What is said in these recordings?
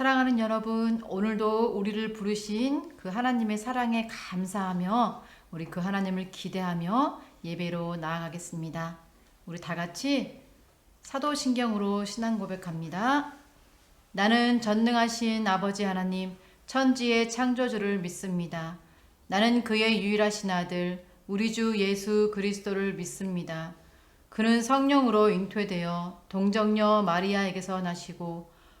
사랑하는 여러분, 오늘도 우리를 부르신 그 하나님의 사랑에 감사하며 우리 그 하나님을 기대하며 예배로 나아가겠습니다. 우리 다 같이 사도신경으로 신앙 고백합니다. 나는 전능하신 아버지 하나님, 천지의 창조주를 믿습니다. 나는 그의 유일하신 아들, 우리 주 예수 그리스도를 믿습니다. 그는 성령으로 잉태되어 동정녀 마리아에게서 나시고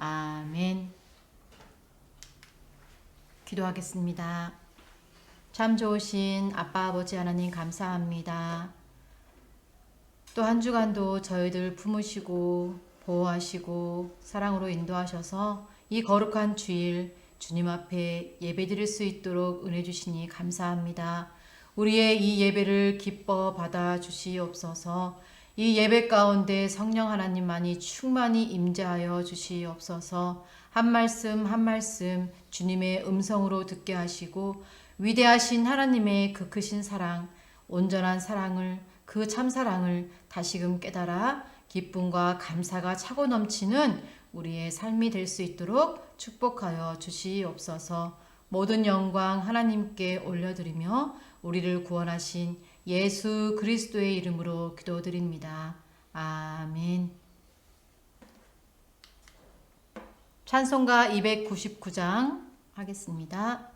아멘. 기도하겠습니다. 참 좋으신 아빠 아버지 하나님 감사합니다. 또 한 주간도 저희들 품으시고 보호하시고 사랑으로 인도하셔서 이 거룩한 주일 주님 앞에 예배드릴 수 있도록 은혜 주시니 감사합니다. 우리의 이 예배를 기뻐 받아 주시옵소서. 이 예배 가운데 성령 하나님만이 충만히 임재하여 주시옵소서. 한 말씀 한 말씀 주님의 음성으로 듣게 하시고 위대하신 하나님의 그 크신 사랑, 온전한 사랑을 그 참 사랑을 다시금 깨달아 기쁨과 감사가 차고 넘치는 우리의 삶이 될 수 있도록 축복하여 주시옵소서. 모든 영광 하나님께 올려드리며 우리를 구원하신 예수 그리스도의 이름으로 기도드립니다. 아멘. 찬송가 299장 하겠습니다.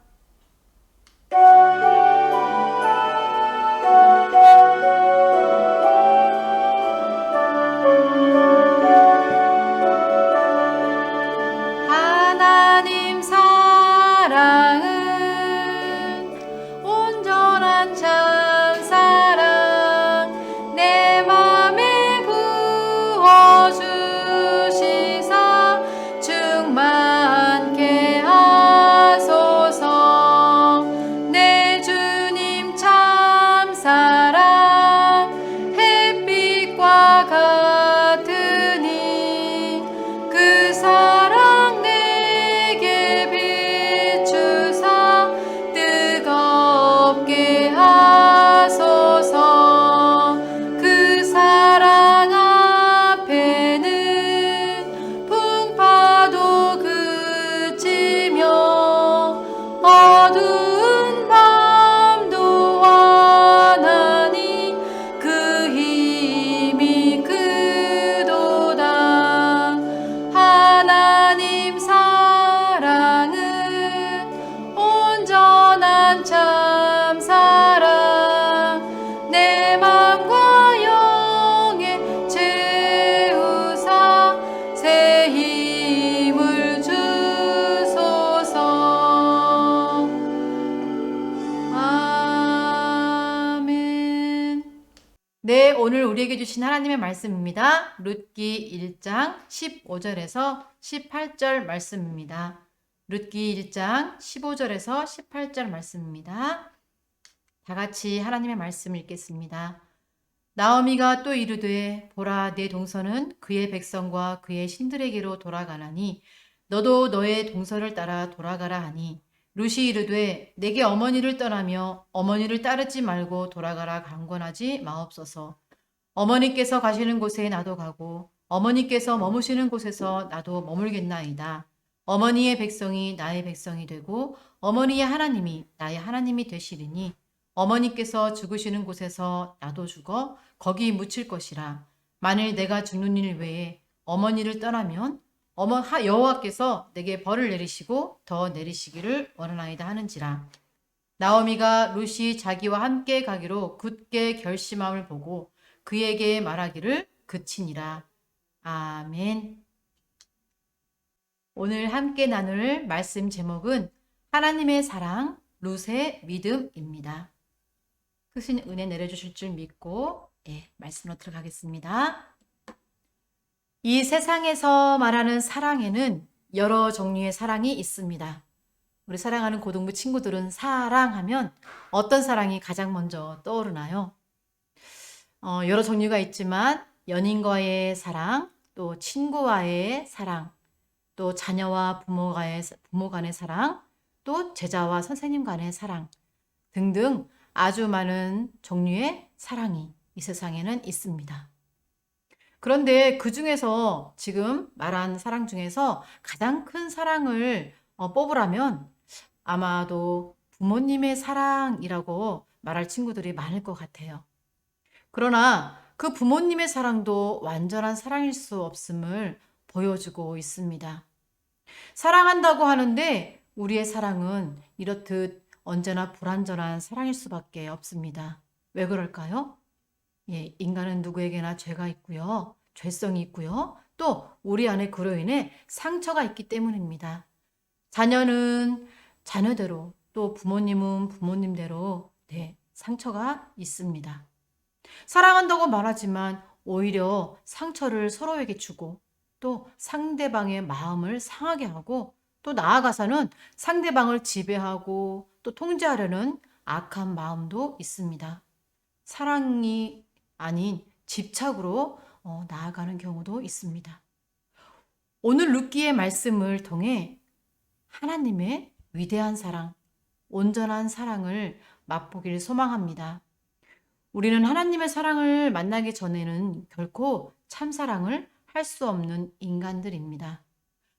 주신 하나님의 말씀입니다. 룻기 1장 15절에서 18절 말씀입니다. 룻기 1장 15절에서 18절 말씀입니다. 다 같이 하나님의 말씀 읽겠습니다. 나오미가 또 이르되 보라 내 동서는 그의 백성과 그의 신들에게로 돌아가나니 너도 너의 동서를 따라 돌아가라 하니 룻이 이르되 내게 어머니를 떠나며 어머니를 따르지 말고 돌아가라 강권하지 마옵소서. 어머니께서 가시는 곳에 나도 가고 어머니께서 머무시는 곳에서 나도 머물겠나이다. 어머니의 백성이 나의 백성이 되고 어머니의 하나님이 나의 하나님이 되시리니 어머니께서 죽으시는 곳에서 나도 죽어 거기 묻힐 것이라. 만일 내가 죽는 일 외에 어머니를 떠나면 어머 하 여호와께서 내게 벌을 내리시고 더 내리시기를 원하나이다 하는지라. 나오미가 룻이 자기와 함께 가기로 굳게 결심함을 보고 그에게 말하기를 그치니라. 아멘. 오늘 함께 나눌 말씀 제목은 하나님의 사랑, 룻의 믿음입니다. 크신 은혜 내려주실 줄 믿고 예, 말씀으로 들어가겠습니다. 이 세상에서 말하는 사랑에는 여러 종류의 사랑이 있습니다. 우리 사랑하는 고등부 친구들은 사랑하면 어떤 사랑이 가장 먼저 떠오르나요? 어, 여러 종류가 있지만 연인과의 사랑, 또 친구와의 사랑, 또 자녀와 부모가의, 부모 간의 사랑, 또 제자와 선생님 간의 사랑 등등 아주 많은 종류의 사랑이 이 세상에는 있습니다. 그런데 그 중에서 지금 말한 사랑 중에서 가장 큰 사랑을 어, 뽑으라면 아마도 부모님의 사랑이라고 말할 친구들이 많을 것 같아요. 그러나 그 부모님의 사랑도 완전한 사랑일 수 없음을 보여주고 있습니다. 사랑한다고 하는데 우리의 사랑은 이렇듯 언제나 불완전한 사랑일 수밖에 없습니다. 왜 그럴까요? 예, 인간은 누구에게나 죄가 있고요. 죄성이 있고요. 또 우리 안에 그로 인해 상처가 있기 때문입니다. 자녀는 자녀대로 또 부모님은 부모님대로 네, 상처가 있습니다. 사랑한다고 말하지만 오히려 상처를 서로에게 주고 또 상대방의 마음을 상하게 하고 또 나아가서는 상대방을 지배하고 또 통제하려는 악한 마음도 있습니다. 사랑이 아닌 집착으로 어, 나아가는 경우도 있습니다. 오늘 루키의 말씀을 통해 하나님의 위대한 사랑, 온전한 사랑을 맛보길 소망합니다. 우리는 하나님의 사랑을 만나기 전에는 결코 참사랑을 할 수 없는 인간들입니다.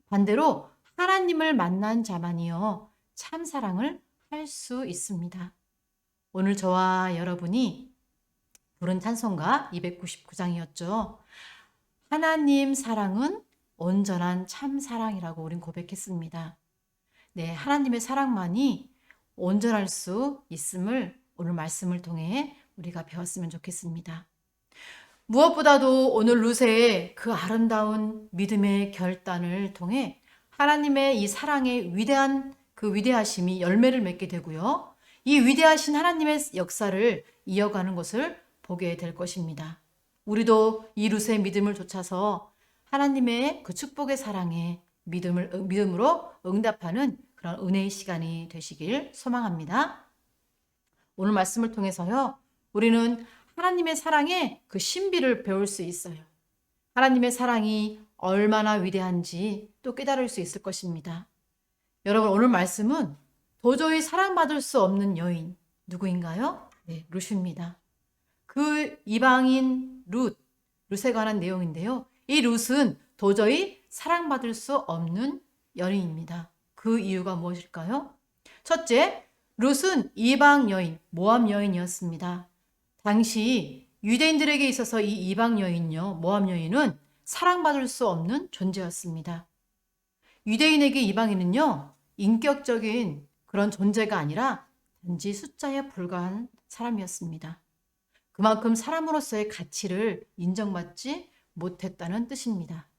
반대로 하나님을 만난 자만이요 참사랑을 할 수 있습니다. 오늘 저와 여러분이 부른 찬송가 299장이었죠. 하나님 사랑은 온전한 참사랑이라고 우린 고백했습니다. 네, 하나님의 사랑만이 온전할 수 있음을 오늘 말씀을 통해 우리가 배웠으면 좋겠습니다. 무엇보다도 오늘 루세의 그 아름다운 믿음의 결단을 통해 하나님의 이 사랑의 위대한 그 위대하심이 열매를 맺게 되고요. 이 위대하신 하나님의 역사를 이어가는 것을 보게 될 것입니다. 우리도 이 루세의 믿음을 좇아서 하나님의 그 축복의 사랑에 믿음을 믿음으로 응답하는 그런 은혜의 시간이 되시길 소망합니다. 오늘 말씀을 통해서요. 우리는 하나님의 사랑의 그 신비를 배울 수 있어요. 하나님의 사랑이 얼마나 위대한지 또 깨달을 수 있을 것입니다. 여러분, 오늘 말씀은 도저히 사랑받을 수 없는 여인, 누구인가요? 네, 룻입니다. 그 이방인 룻, 룻에 관한 내용인데요. 이 룻은 도저히 사랑받을 수 없는 여인입니다. 그 이유가 무엇일까요? 첫째, 룻은 이방 여인, 모함 여인이었습니다. 당시 유대인들에게 있어서 이 이방 여인요, 모함 여인은 사랑받을 수 없는 존재였습니다. 유대인에게 이방인은요, 인격적인 그런 존재가 아니라 단지 숫자에 불과한 사람이었습니다. 그만큼 사람으로서의 가치를 인정받지 못했다는 뜻입니다.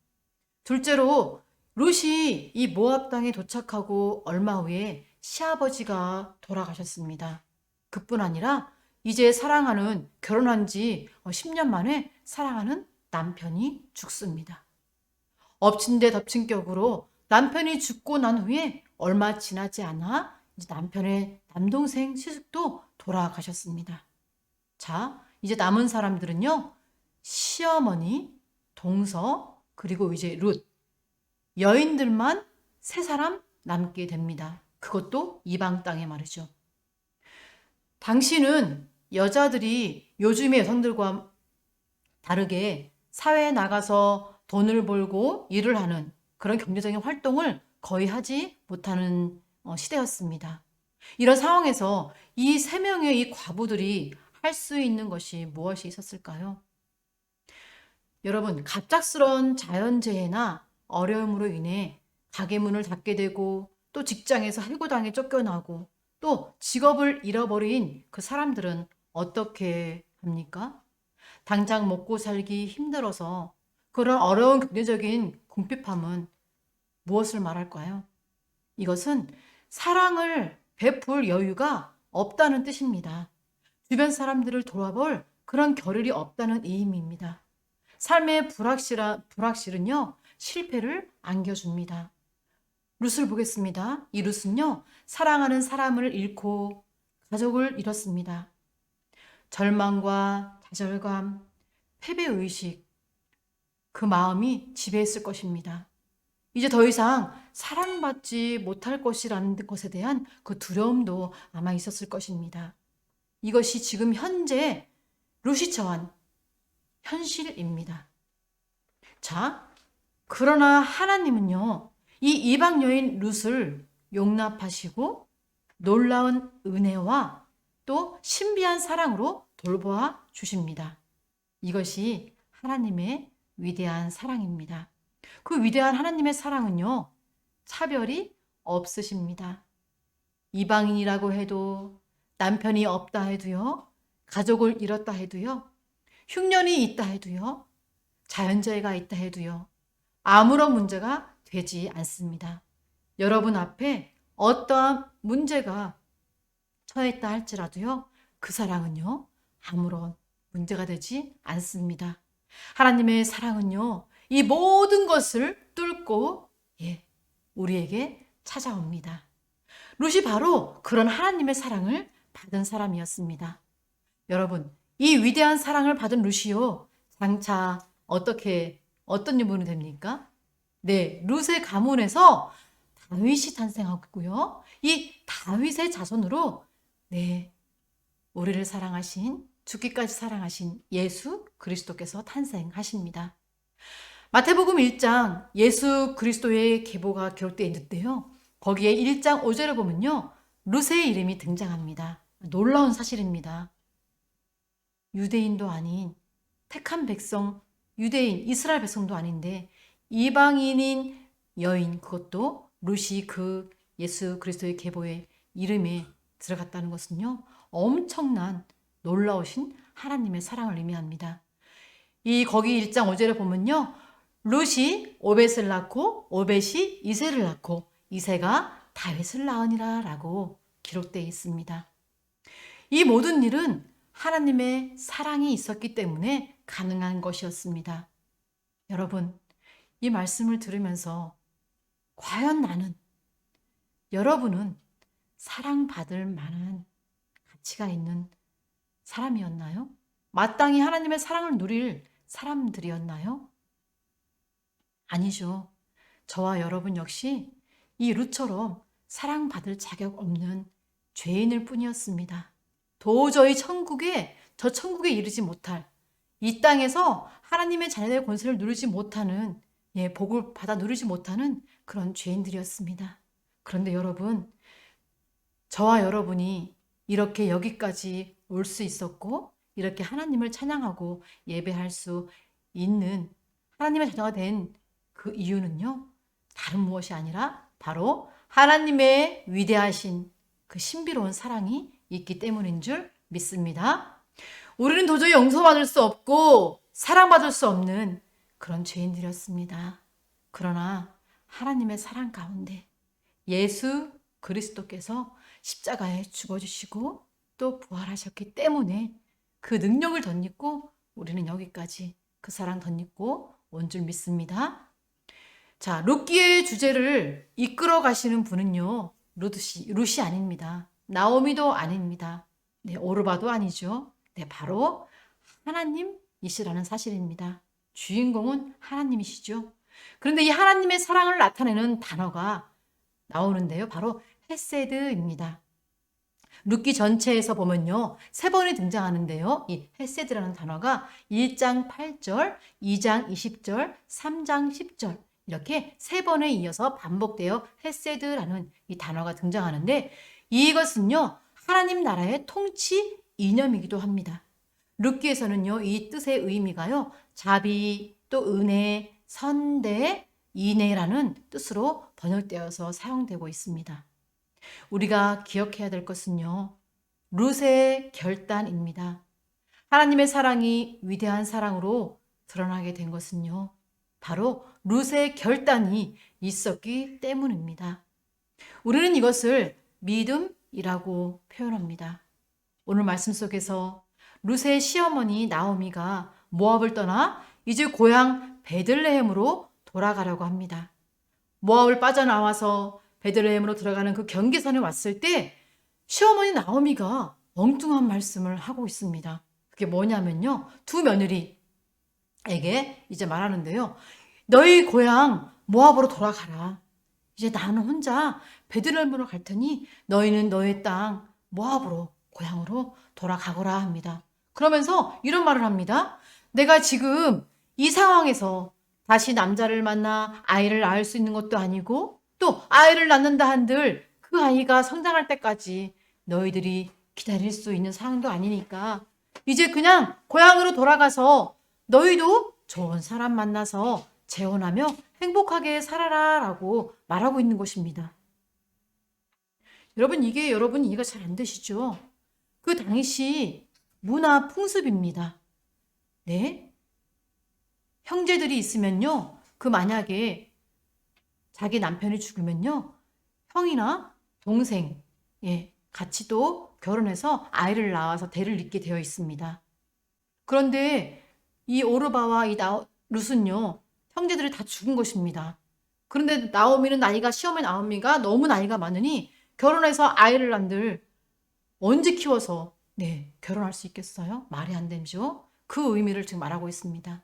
둘째로 룻이 이 모압 땅에 도착하고 얼마 후에 시아버지가 돌아가셨습니다. 그뿐 아니라 이제 사랑하는 결혼한 지 10년 만에 사랑하는 남편이 죽습니다. 엎친 데 덮친 격으로 남편이 죽고 난 후에 얼마 지나지 않아 이제 남편의 남동생 시숙도 돌아가셨습니다. 자, 이제 남은 사람들은요. 시어머니, 동서, 그리고 이제 룻. 여인들만 세 사람 남게 됩니다. 그것도 이방 땅에 말이죠. 당신은 여자들이 요즘의 여성들과 다르게 사회에 나가서 돈을 벌고 일을 하는 그런 경제적인 활동을 거의 하지 못하는 어, 시대였습니다. 이런 상황에서 이 세 명의 이 과부들이 할 수 있는 것이 무엇이 있었을까요? 여러분, 갑작스러운 자연재해나 어려움으로 인해 가게 문을 닫게 되고 또 직장에서 해고당해 쫓겨나고 또 직업을 잃어버린 그 사람들은 어떻게 합니까? 당장 먹고 살기 힘들어서 그런 어려운 경제적인 궁핍함은 무엇을 말할까요? 이것은 사랑을 베풀 여유가 없다는 뜻입니다. 주변 사람들을 돌아볼 그런 겨를이 없다는 의미입니다. 삶의 불확실한, 불확실은요, 실패를 안겨줍니다. 룻을 보겠습니다. 이 룻은요, 사랑하는 사람을 잃고 가족을 잃었습니다. 절망과 좌절감, 패배의식, 그 마음이 지배했을 것입니다. 이제 더 이상 사랑받지 못할 것이라는 것에 대한 그 두려움도 아마 있었을 것입니다. 이것이 지금 현재 루시 처한 현실입니다. 자, 그러나 하나님은요, 이 이방 여인 룻을 용납하시고 놀라운 은혜와 또 신비한 사랑으로 돌보아 주십니다. 이것이 하나님의 위대한 사랑입니다. 그 위대한 하나님의 사랑은요, 차별이 없으십니다. 이방인이라고 해도 남편이 없다 해도요, 가족을 잃었다 해도요, 흉년이 있다 해도요, 자연재해가 있다 해도요, 아무런 문제가 되지 않습니다. 여러분 앞에 어떠한 문제가 처했다 할지라도요, 그 사랑은요, 아무런 문제가 되지 않습니다. 하나님의 사랑은요, 이 모든 것을 뚫고, 예, 우리에게 찾아옵니다. 룻이 바로 그런 하나님의 사랑을 받은 사람이었습니다. 여러분, 이 위대한 사랑을 받은 룻이요, 장차 어떻게, 어떤 유물이 됩니까? 네, 룻의 가문에서 다윗이 탄생하고요. 이 다윗의 자손으로, 네, 우리를 사랑하신, 죽기까지 사랑하신 예수 그리스도께서 탄생하십니다. 마태복음 1장 예수 그리스도의 계보가 기록되어 있는데요. 거기에 1장 5절을 보면요. 룻의 이름이 등장합니다. 놀라운 사실입니다. 유대인도 아닌 택한 백성, 유대인, 이스라엘 백성도 아닌데 이방인인 여인 그것도 룻이 그 예수 그리스도의 계보의 이름에 들어갔다는 것은요. 엄청난 놀라우신 하나님의 사랑을 의미합니다. 이 거기 1장 5절에 보면요. 룻이 오벳을 낳고 오벳이 이세를 낳고 이세가 다윗을 낳으니라 라고 기록되어 있습니다. 이 모든 일은 하나님의 사랑이 있었기 때문에 가능한 것이었습니다. 여러분, 이 말씀을 들으면서 과연 나는 여러분은 사랑받을 만한 가치가 있는 사람이었나요? 마땅히 하나님의 사랑을 누릴 사람들이었나요? 아니죠. 저와 여러분 역시 이 룻처럼 사랑받을 자격 없는 죄인일 뿐이었습니다. 도저히 천국에, 저 천국에 이르지 못할, 이 땅에서 하나님의 자녀의 권세를 누리지 못하는, 예, 복을 받아 누리지 못하는 그런 죄인들이었습니다. 그런데 여러분, 저와 여러분이 이렇게 여기까지 올 수 있었고, 이렇게 하나님을 찬양하고 예배할 수 있는 하나님의 자녀가 된 그 이유는요, 다른 무엇이 아니라 바로 하나님의 위대하신 그 신비로운 사랑이 있기 때문인 줄 믿습니다. 우리는 도저히 용서받을 수 없고 사랑받을 수 없는 그런 죄인들이었습니다. 그러나 하나님의 사랑 가운데 예수 그리스도께서 십자가에 죽어주시고 또 부활하셨기 때문에 그 능력을 덧입고 우리는 여기까지 그 사랑 덧입고 온 줄 믿습니다. 자, 룻기의 주제를 이끌어 가시는 분은요, 루시, 룻이 아닙니다. 나오미도 아닙니다. 네, 오르바도 아니죠. 네, 바로 하나님이시라는 사실입니다. 주인공은 하나님이시죠. 그런데 이 하나님의 사랑을 나타내는 단어가 나오는데요. 바로 헤세드입니다. 룻기 전체에서 보면요. 세 번이 등장하는데요. 이 헤세드라는 단어가 1장 8절, 2장 20절, 3장 10절 이렇게 세 번에 이어서 반복되어 헤세드라는 이 단어가 등장하는데 이것은요. 하나님 나라의 통치 이념이기도 합니다. 룻기에서는요. 이 뜻의 의미가요. 자비, 또 은혜, 선대, 인애라는 뜻으로 번역되어서 사용되고 있습니다. 우리가 기억해야 될 것은요. 룻의 결단입니다. 하나님의 사랑이 위대한 사랑으로 드러나게 된 것은요. 바로 룻의 결단이 있었기 때문입니다. 우리는 이것을 믿음 이라고 표현합니다. 오늘 말씀 속에서 룻의 시어머니 나오미가 모압을 떠나 이제 고향 베들레헴으로 돌아가려고 합니다. 모압을 빠져나와서 베들레헴으로 들어가는 그 경계선에 왔을 때 시어머니 나오미가 엉뚱한 말씀을 하고 있습니다. 그게 뭐냐면요. 두 며느리에게 이제 말하는데요. 너희 고향 모압으로 돌아가라. 이제 나는 혼자 베들레헴으로 갈 테니 너희는 너의 땅 모압으로 고향으로 돌아가거라 합니다. 그러면서 이런 말을 합니다. 내가 지금 이 상황에서 다시 남자를 만나 아이를 낳을 수 있는 것도 아니고 또 아이를 낳는다 한들 그 아이가 성장할 때까지 너희들이 기다릴 수 있는 상황도 아니니까 이제 그냥 고향으로 돌아가서 너희도 좋은 사람 만나서 재혼하며 행복하게 살아라 라고 말하고 있는 것입니다. 여러분 이게 여러분 이해가 잘 안 되시죠? 그 당시 문화 풍습입니다. 네? 형제들이 있으면요. 그 만약에 자기 남편이 죽으면요. 형이나 동생, 예, 같이 또 결혼해서 아이를 낳아서 대를 잇게 되어 있습니다. 그런데 이 오르바와 이 나, 룻은요. 형제들이 다 죽은 것입니다. 그런데 나오미는 나이가 시어머니 나오미가 너무 나이가 많으니 결혼해서 아이를 낳들 언제 키워서 네 결혼할 수 있겠어요? 말이 안 되죠. 그 의미를 지금 말하고 있습니다.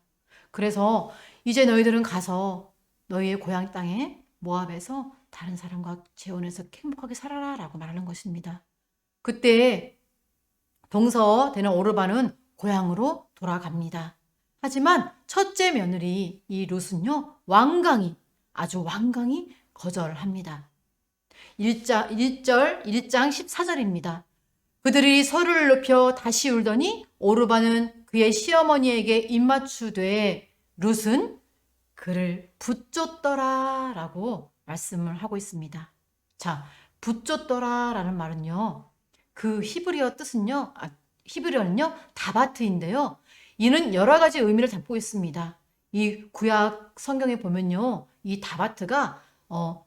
그래서 이제 너희들은 가서 너희의 고향 땅에 모압에서 다른 사람과 재혼해서 행복하게 살아라 라고 말하는 것입니다. 그때 동서 되는 오르바는 고향으로 돌아갑니다. 하지만 첫째 며느리 이 룻은요 완강히 아주 완강히 거절합니다. 1자, 1절 1장 14절입니다. 그들이 서로를 높여 다시 울더니 오르바는 그의 시어머니에게 입맞추되 룻은 그를 붙줬더라 라고 말씀을 하고 있습니다. 자, 붙줬더라 라는 말은요. 그 히브리어 뜻은요. 아, 히브리어는요. 다바트인데요. 이는 여러 가지 의미를 담고 있습니다. 이 구약 성경에 보면요. 이 다바트가 어,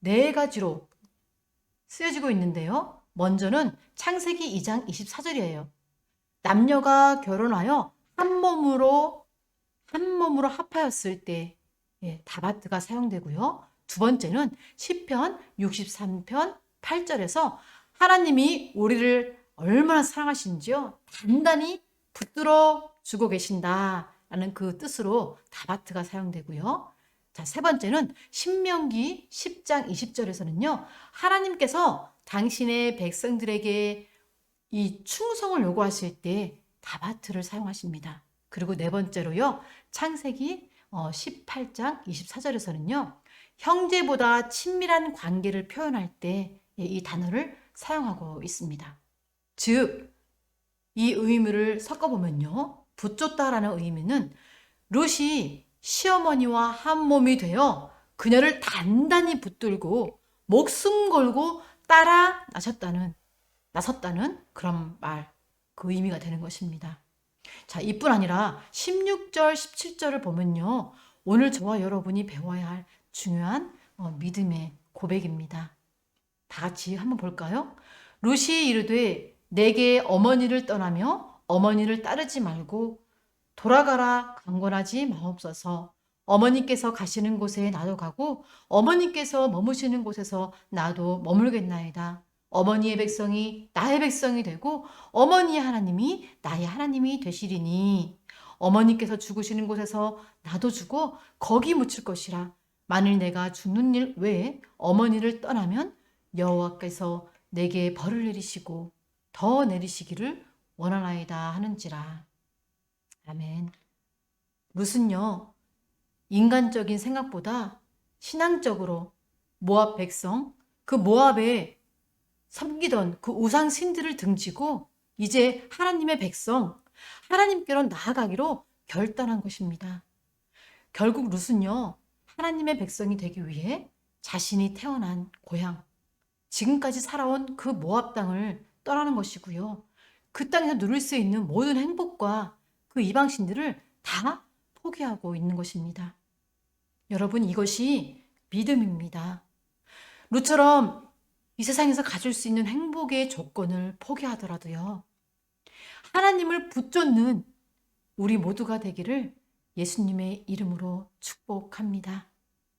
네 가지로 쓰여지고 있는데요. 먼저는 창세기 2장 24절이에요. 남녀가 결혼하여 한 몸으로 한 몸으로 합하였을 때 예, 다바트가 사용되고요. 두 번째는 시편 63편 8절에서 하나님이 우리를 얼마나 사랑하신지요. 단단히 붙들어 주고 계신다라는 그 뜻으로 다바트가 사용되고요. 자, 세 번째는 신명기 10장 20절에서는요. 하나님께서 당신의 백성들에게 이 충성을 요구하실 때 다바트를 사용하십니다. 그리고 네 번째로요. 창세기 18장 24절에서는요. 형제보다 친밀한 관계를 표현할 때 이 단어를 사용하고 있습니다. 즉, 이 의미를 섞어보면요. 붙줬다라는 의미는 룻이 시어머니와 한 몸이 되어 그녀를 단단히 붙들고 목숨 걸고 따라 나섰다는 나섰다는 그런 말, 그 의미가 되는 것입니다. 자, 이뿐 아니라 16절, 17절을 보면요. 오늘 저와 여러분이 배워야 할 중요한 어, 믿음의 고백입니다. 다 같이 한번 볼까요? 루시 이르되 내게 어머니를 떠나며 어머니를 따르지 말고 돌아가라 강권하지 마옵소서. 어머니께서 가시는 곳에 나도 가고 어머니께서 머무시는 곳에서 나도 머물겠나이다. 어머니의 백성이 나의 백성이 되고 어머니의 하나님이 나의 하나님이 되시리니 어머니께서 죽으시는 곳에서 나도 죽어 거기 묻힐 것이라. 만일 내가 죽는 일 외에 어머니를 떠나면 여호와께서 내게 벌을 내리시고 더 내리시기를 원하나이다 하는지라. 아멘. 무슨요? 인간적인 생각보다 신앙적으로 모압 백성, 그 모압에 섬기던 그 우상 신들을 등지고 이제 하나님의 백성, 하나님께로 나아가기로 결단한 것입니다. 결국 룻은요, 하나님의 백성이 되기 위해 자신이 태어난 고향, 지금까지 살아온 그 모압 땅을 떠나는 것이고요. 그 땅에서 누릴 수 있는 모든 행복과 그 이방 신들을 다 포기하고 있는 것입니다. 여러분, 이것이 믿음입니다. 루처럼 이 세상에서 가질 수 있는 행복의 조건을 포기하더라도요. 하나님을 붙잡는 우리 모두가 되기를 예수님의 이름으로 축복합니다.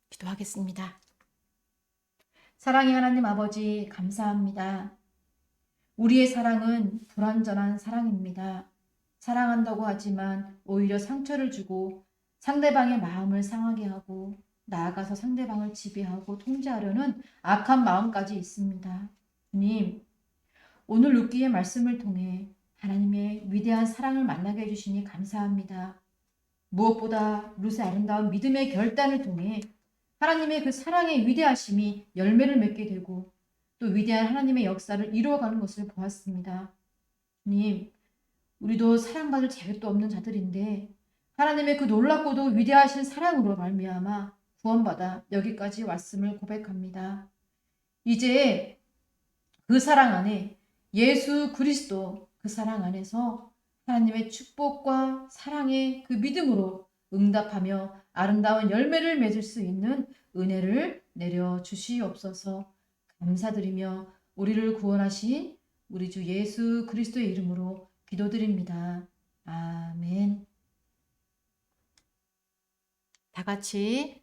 기도하겠습니다. 사랑의 하나님 아버지, 감사합니다. 우리의 사랑은 불완전한 사랑입니다. 사랑한다고 하지만 오히려 상처를 주고 상대방의 마음을 상하게 하고 나아가서 상대방을 지배하고 통제하려는 악한 마음까지 있습니다. 주님, 오늘 룻기의 말씀을 통해 하나님의 위대한 사랑을 만나게 해주시니 감사합니다. 무엇보다 룻의 아름다운 믿음의 결단을 통해 하나님의 그 사랑의 위대하심이 열매를 맺게 되고 또 위대한 하나님의 역사를 이루어가는 것을 보았습니다. 주님, 우리도 사랑받을 자격도 없는 자들인데 하나님의 그 놀랍고도 위대하신 사랑으로 말미암아 구원받아 여기까지 왔음을 고백합니다. 이제 그 사랑 안에 예수 그리스도 그 사랑 안에서 하나님의 축복과 사랑의 그 믿음으로 응답하며 아름다운 열매를 맺을 수 있는 은혜를 내려 주시옵소서 감사드리며 우리를 구원하신 우리 주 예수 그리스도의 이름으로 기도드립니다. 아멘. 다 같이